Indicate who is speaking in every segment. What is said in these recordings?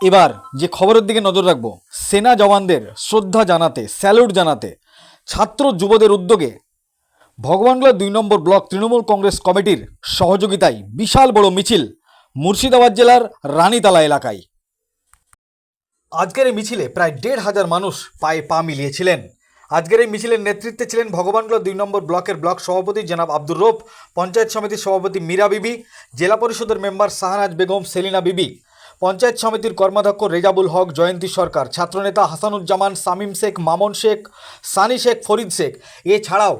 Speaker 1: এবার যে খবরের দিকে নজর রাখব, সেনা জওয়ানদের শ্রদ্ধা জানাতে, স্যালুট জানাতে ছাত্র যুবদের উদ্যোগে ভগবানগোলা দুই নম্বর ব্লক তৃণমূল কংগ্রেস কমিটির সহযোগিতায় বিশাল বড় মিছিল মুর্শিদাবাদ জেলার রানীতালা এলাকায়। আজকের এই মিছিলে প্রায় দেড় হাজার মানুষ পায়ে পা মিলিয়েছিলেন। আজকের এই মিছিলের নেতৃত্বে ছিলেন ভগবানগোলা দুই নম্বর ব্লকের ব্লক সভাপতি জনাব আব্দুর রৌফ, পঞ্চায়েত সমিতির সভাপতি মীরা বিবি, জেলা পরিষদের মেম্বার শাহনাজ বেগম, সেলিনা বিবি পঞ্চায়েত সমিতির কর্মাধ্যক্ষ রেজাবুল হক, জয়ন্তী সরকার, ছাত্রনেতা হাসানুজ্জামান সামিম শেখ, মামন শেখ, সানি শেখ, ফরিদ শেখ। এছাড়াও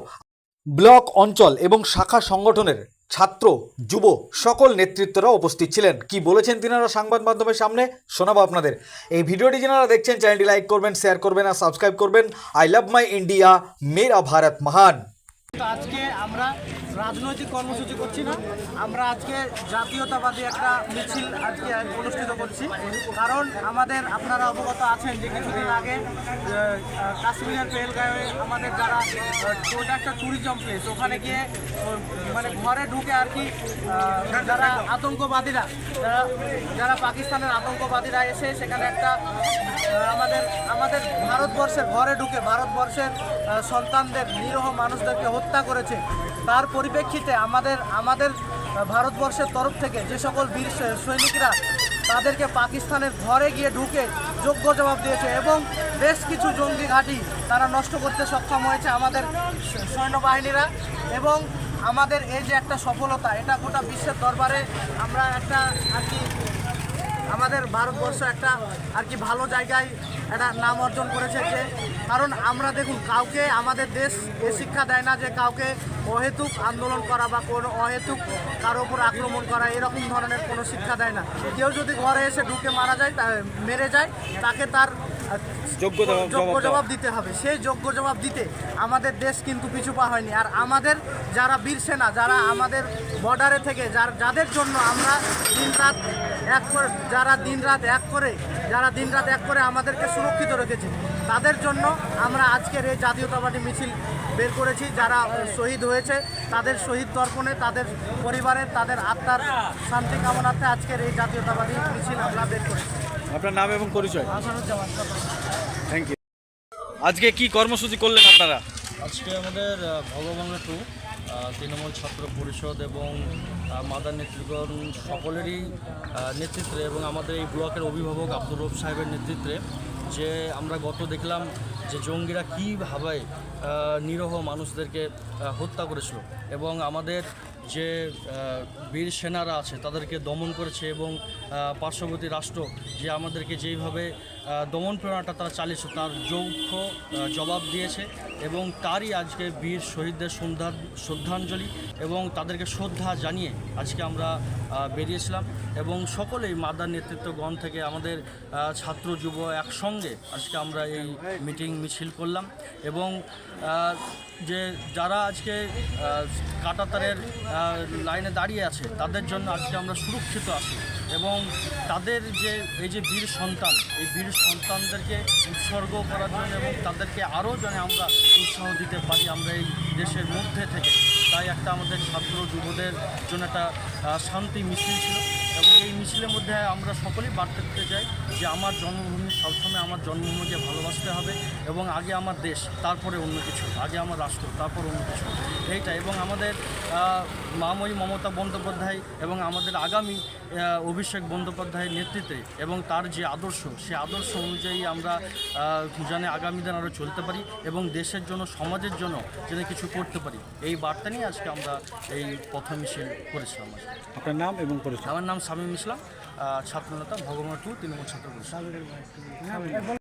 Speaker 1: ব্লক অঞ্চল এবং শাখা সংগঠনের ছাত্র, যুব সকল নেতৃত্বরা উপস্থিত ছিলেন। কি বলেছেন তিনারা সংবাদ মাধ্যমের সামনে? শোনাবো আপনাদের। এই ভিডিওটি যারা দেখছেন, চ্যানেলটি লাইক করবেন, শেয়ার করবেন আর সাবস্ক্রাইব করবেন। আই লাভ মাই ইন্ডিয়া, মেরা ভারত মহান।
Speaker 2: আজকে আমরা রাজনৈতিক কর্মসূচি করছি না। আমরা আজকে জাতীয়তাবাদী একটা মিছিল আজকে অনুষ্ঠিত করছি। কারণ আমাদের, আপনারা অবগত আছেন যে কিছুদিন আগে কাশ্মীরের পেলগাঁয়ে আমাদের যারা ওটা একটা ট্যুরিজম প্লেস ওখানে গিয়ে মানে ঘরে ঢুকে আর কি যারা আতঙ্কবাদীরা, যারা যারা পাকিস্তানের আতঙ্কবাদীরা এসে সেখানে একটা আমাদের আমাদের ভারতবর্ষের ঘরে ঢুকে, ভারতবর্ষের সন্তানদের, নিরহ মানুষদেরকে হত্যা করেছে। তার পরিপ্রেক্ষিতে আমাদের আমাদের ভারতবর্ষের তরফ থেকে যে সকল বীর সৈনিকরা তাদেরকে পাকিস্তানের ঘরে গিয়ে ঢুকে যোগ্য জবাব দিয়েছে এবং বেশ কিছু জঙ্গি ঘাঁটি তারা নষ্ট করতে সক্ষম হয়েছে আমাদের সৈন্যবাহিনীরা এবং আমাদের এই যে একটা সফলতা, এটা গোটা বিশ্বের দরবারে আমরা একটা আর কি, আমাদের ভারতবর্ষ একটা আর কি ভালো জায়গায় একটা নাম অর্জন করেছে যে, কারণ আমরা দেখুন, কাউকে আমাদের দেশ এ শিক্ষা দেয় না যে কাউকে অহেতুক আন্দোলন করা বা কোনো অহেতুক কারও উপর আক্রমণ করা এরকম ধরনের কোনো শিক্ষা দেয় না। কেউ যদি ঘরে এসে ঢুকে মারা যায় তা মেরে যায় তাকে তার
Speaker 1: যোগ্য জবাব-
Speaker 2: যোগ্য
Speaker 1: জবাব
Speaker 2: জবাব দিতে হবে। সেই যোগ্য জবাব দিতে আমাদের দেশ কিন্তু পিছু পা হয়নি। আর আমাদের যারা বীর সেনা যারা আমাদের বর্ডারে থেকে যার যাদের জন্য আমরা দিন রাত এক করে যারা দিনরাত এক করে যারা দিন রাত এক করে আমাদেরকে সুরক্ষিত রেখেছে তাদের জন্য আমরা আজকের এই জাতীয়তাবাদী মিছিল বের করেছি। যারা শহীদ হয়েছে তাদের শহীদ তর্পণে তাদের পরিবারের তাদের আত্মার শান্তি কামনার্থে আজকের এই জাতীয়তাবাদী মিছিল আমরা বের করেছি।
Speaker 1: আপনার নাম এবং পরিচয়?
Speaker 2: আসানুজ্জামান
Speaker 1: থ্যাংক ইউ আজকে কি কর্মসূচি করলেন আপনারা?
Speaker 3: আজকে আমাদের ভগবানের টু তৃণমূল ছাত্র পরিষদ এবং মাদার নেতৃগণ সকলেরই নেতৃত্বে এবং আমাদের এই ব্লকের অভিভাবক আব্দুর রব সাহেবের নেতৃত্বে যে আমরা গত দেখলাম যে জঙ্গিরা কীভাবে নিরহ মানুষদেরকে হত্যা করেছিল এবং আমাদের যে বীর সেনারা আছে তাদেরকে দমন করেছে এবং পার্শ্ববর্তী রাষ্ট্র যে আমাদেরকে যেইভাবে দমন প্রেরণাটা তারা চালিয়েছে, তার যৌথ জবাব দিয়েছে। এবং তারই আজকে বীর শহীদদের শ্রদ্ধা শ্রদ্ধাঞ্জলি এবং তাদেরকে শ্রদ্ধা জানিয়ে আজকে আমরা বেরিয়েছিলাম এবং সকলেই মাদার নেতৃত্বগণ থেকে আমাদের ছাত্র যুব একসঙ্গে আজকে আমরা এই মিটিং মিছিল করলাম এবং যে যারা আজকে কাটাতারের লাইনে দাঁড়িয়ে আছে তাদের জন্য আজকে আমরা সুরক্ষিত আছি এবং তাদের যে, এই যে বীর সন্তান, এই বীর সন্তানদেরকে উৎসর্গ করার জন্য এবং তাদেরকে আরও যেন আমরা উৎসাহ দিতে পারি আমরা এই দেশের মধ্যে থেকে। তাই একটা আমাদের ছাত্র যুবদের জন্য একটা শান্তি মিছিল ছিল। এবং এই মিছিলের মধ্যে আমরা সকলেই বার্তা দিতে চাই যে আমার জন্মভূমি সবসময় আমার জন্মভূমিকে ভালোবাসতে হবে এবং আগে আমার দেশ, তারপরে অন্য কিছু, আগে আমার রাষ্ট্র, তারপর অন্য কিছু। এইটা এবং আমাদের মাময়ী মমতা বন্দ্যোপাধ্যায় এবং আমাদের আগামী অভিষেক বন্দ্যোপাধ্যায়ের নেতৃত্বে এবং তার যে আদর্শ, সে আদর্শ অনুযায়ী আমরা জানে আগামী দিন আরও চলতে পারি এবং দেশের জন্য, সমাজের জন্য যেন কিছু করতে পারি। এই বার্তা নিয়ে আজকে আমরা এই প্রথম মিছিল করেছিলাম
Speaker 1: আপনার নাম এবং পরিচয়?
Speaker 3: আমার নাম শামীম ইসলাম ছাত্রনেতা ভগবান টু তৃণমূল ছাত্র পরিষদ।